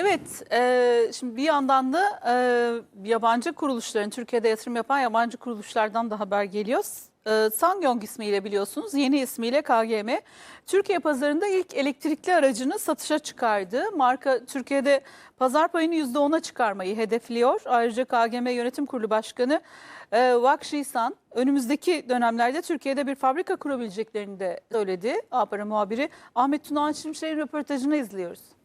Evet, e, şimdi bir yandan da e, yabancı kuruluşların, Türkiye'de yatırım yapan yabancı kuruluşlardan da haber geliyor. E, Sangyong ismiyle biliyorsunuz, yeni ismiyle KGM. Türkiye pazarında ilk elektrikli aracını satışa çıkardı. Marka Türkiye'de pazar payını %10'a çıkarmayı hedefliyor. Ayrıca KGM Yönetim Kurulu Başkanı e, Wak Shisan önümüzdeki dönemlerde Türkiye'de bir fabrika kurabileceklerini de söyledi. Apara muhabiri Ahmet Tuna Şimşek'in röportajını izliyoruz.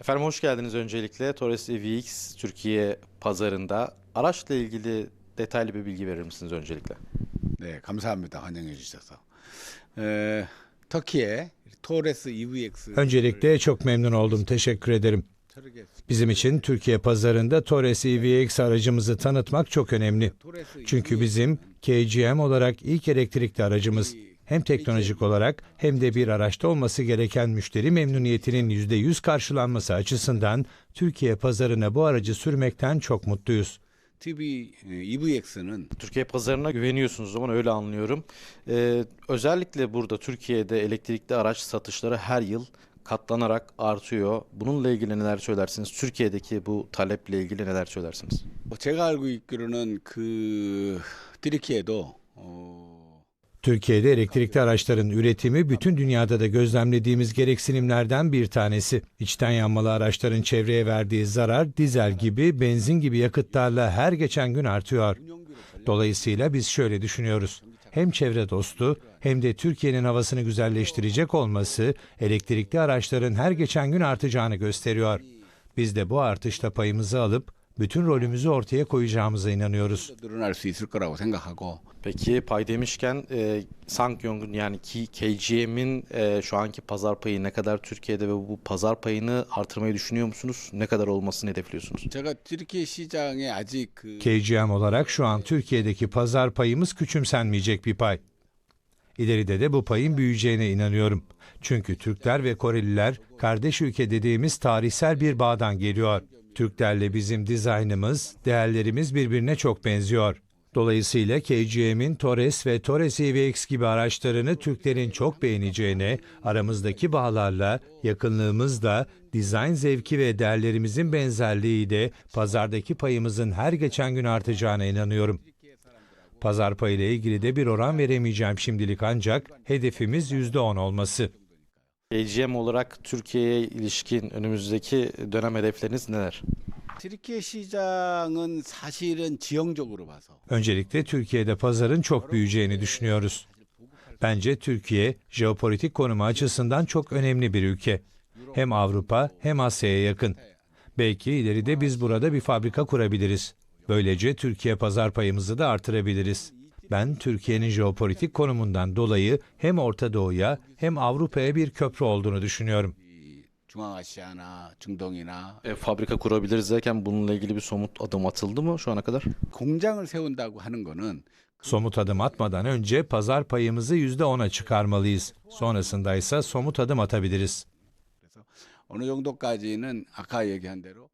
Efendim hoş geldiniz öncelikle. Torres EVX Türkiye pazarında araçla ilgili detaylı bir bilgi verir misiniz öncelikle? 네, 감사합니다. 환영해 주셔서. 에, 터키의 토레스 EVX Öncelikle çok memnun oldum. Teşekkür ederim. Bizim için Türkiye pazarında Torres EVX aracımızı tanıtmak çok önemli. Çünkü bizim KGM olarak ilk elektrikli aracımız. Hem teknolojik olarak hem de bir araçta olması gereken müşteri memnuniyetinin %100 karşılanması açısından Türkiye pazarına bu aracı sürmekten çok mutluyuz. TV EVX는 Türkiye pazarına güveniyorsunuz o zaman öyle anlıyorum. Ee, özellikle burada Türkiye'de elektrikli araç satışları her yıl katlanarak artıyor. Bununla ilgili neler söylersiniz? Türkiye'deki bu taleple ilgili neler söylersiniz? 제가 알고 있기로는 그 튀르키예도 어, Türkiye'de elektrikli araçların üretimi bütün dünyada da gözlemlediğimiz gereksinimlerden bir tanesi. İçten yanmalı araçların çevreye verdiği zarar dizel gibi, benzin gibi yakıtlarla her geçen gün artıyor. Dolayısıyla biz şöyle düşünüyoruz. Hem çevre dostu hem de Türkiye'nin havasını güzelleştirecek olması elektrikli araçların her geçen gün artacağını gösteriyor. Biz de bu artışta payımızı alıp bütün rolümüzü ortaya koyacağımıza inanıyoruz. 늘어날 수 있을 거라고 생각하고 Peki pay demişken e, Sangyong'un yani ki KGM'in e, şu anki pazar payı ne kadar Türkiye'de ve bu pazar payını artırmayı düşünüyor musunuz? Ne kadar olmasını hedefliyorsunuz? 제가 튀르키 시장에 아직 그 KGM olarak şu an Türkiye'deki pazar payımız küçümsenmeyecek bir pay. İleride de bu payın büyüyeceğine inanıyorum. Çünkü Türkler ve Koreliler kardeş ülke dediğimiz tarihsel bir bağdan geliyor. Türklerle bizim dizaynımız, değerlerimiz birbirine çok benziyor. Dolayısıyla KGM'in Torres ve Torres EVX gibi araçlarını Türklerin çok beğeneceğine, aramızdaki bağlarla, yakınlığımızla, dizayn zevki ve değerlerimizin benzerliği de pazardaki payımızın her geçen gün artacağına inanıyorum. Pazar payı ile ilgili de bir oran veremeyeceğim şimdilik ancak hedefimiz %10 olması. KGM olarak Türkiye'ye ilişkin önümüzdeki dönem hedefleriniz neler? 튀르키 시장은 사실은 지형적으로 봐서 Öncelikle Türkiye'de pazarın çok büyüyeceğini düşünüyoruz. Bence Türkiye jeopolitik konumu açısından çok önemli bir ülke. Hem Avrupa hem Asya'ya yakın. Belki ileride biz burada bir fabrika kurabiliriz. Böylece Türkiye pazar payımızı da artırabiliriz. Ben Türkiye'nin jeopolitik konumundan dolayı hem Orta Doğu'ya hem Avrupa'ya bir köprü olduğunu düşünüyorum. 이 중앙아시아나 중동이나 E, fabrika kurabiliriz derken bununla ilgili bir somut adım atıldı mı şu ana kadar? 공장을 세운다고 하는 거는 Somut adım atmadan önce pazar payımızı %10'a çıkarmalıyız. Sonrasında ise somut adım atabiliriz. 어느 정도까지는 아까 얘기한 대로